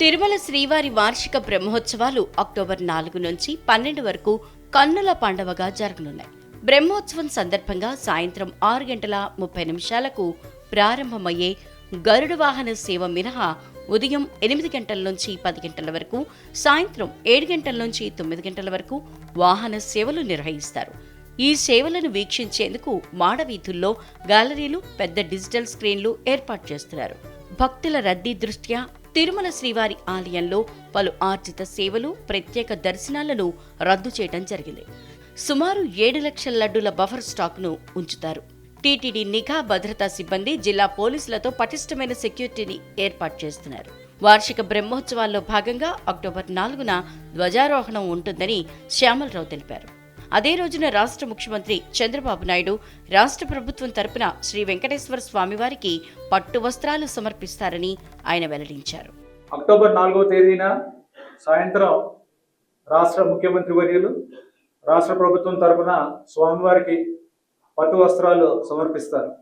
తిరుమల శ్రీవారి వార్షిక బ్రహ్మోత్సవాలు అక్టోబర్ నాలుగు నుంచి పన్నెండు వరకు కన్నుల పండవగా జరగనున్నాయి. బ్రహ్మోత్సవం సందర్భంగా సాయంత్రం ఆరు గంటల ముప్పై నిమిషాలకు ప్రారంభమయ్యే గరుడ వాహన సేవ మినహా ఉదయం ఎనిమిది గంటల నుంచి పది గంటల వరకు సాయంత్రం ఏడు గంటల నుంచి తొమ్మిది గంటల వరకు వాహన సేవలు నిర్వహిస్తారు. ఈ సేవలను వీక్షించేందుకు మాడవీధుల్లో గ్యాలరీలు పెద్ద డిజిటల్ స్క్రీన్లు ఏర్పాటు చేస్తున్నారు. భక్తుల రద్దీ దృష్ట్యా తిరుమల శ్రీవారి ఆలయంలో పలు ఆర్జిత సేవలు ప్రత్యేక దర్శనాలను రద్దు చేయడం జరిగింది. సుమారు ఏడు లక్షల లడ్డుల బఫర్ స్టాక్ను ఉంచుతారు. టీటీడీ నిఘా భద్రతా సిబ్బంది జిల్లా పోలీసులతో పటిష్టమైన సెక్యూరిటీని ఏర్పాటు చేస్తున్నారు. వార్షిక బ్రహ్మోత్సవాల్లో భాగంగా అక్టోబర్ నాలుగున ధ్వజారోహణం ఉంటుందని శ్యామలరావు తెలిపారు. అదే రోజున రాష్ట్ర ముఖ్యమంత్రి చంద్రబాబు నాయుడు రాష్ట్ర ప్రభుత్వం తరపున శ్రీ వెంకటేశ్వర స్వామివారికి పట్టు వస్త్రాలు సమర్పిస్తారని ఆయన వెల్లడించారు. అక్టోబర్ నాలుగవ తేదీన సాయంత్రం రాష్ట్ర ముఖ్యమంత్రి వర్యులు రాష్ట్ర ప్రభుత్వం తరపున స్వామివారికి పట్టు వస్త్రాలు సమర్పిస్తారు.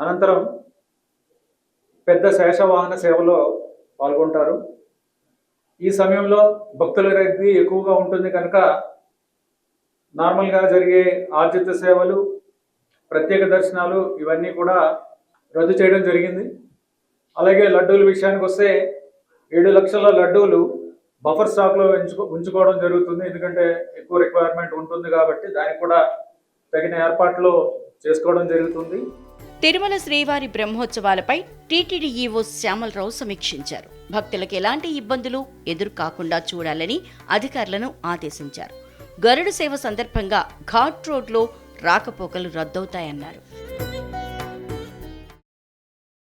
అనంతరం పెద్ద శేషవాహన సేవలో పాల్గొంటారు. ఈ సమయంలో భక్తుల రద్దీ ఎక్కువగా ఉంటుంది కనుక నార్మల్గా జరిగే ఆర్జిత సేవలు ప్రత్యేక దర్శనాలు ఇవన్నీ కూడా రద్దు చేయడం జరిగింది. అలాగే లడ్డూల విషయానికి వస్తే ఏడు లక్షల లడ్డూలు బఫర్ స్టాక్లో ఉంచుకో ఉంచుకోవడం జరుగుతుంది. ఎందుకంటే ఎక్కువ రిక్వైర్మెంట్ ఉంటుంది కాబట్టి దానికి కూడా తగిన ఏర్పాట్లు చేసుకోవడం జరుగుతుంది. తిరుమల శ్రీవారి బ్రహ్మోత్సవాలపై టీటీడీ ఈవో శ్యామలరావు సమీక్షించారు. భక్తులకు ఎలాంటి ఇబ్బందులు ఎదురు కాకుండా చూడాలని అధికారులను ఆదేశించారు. గరుడ సేవ సందర్భంగా ఘాట్ రోడ్లో రాకపోకలు రద్దవుతాయన్నారు.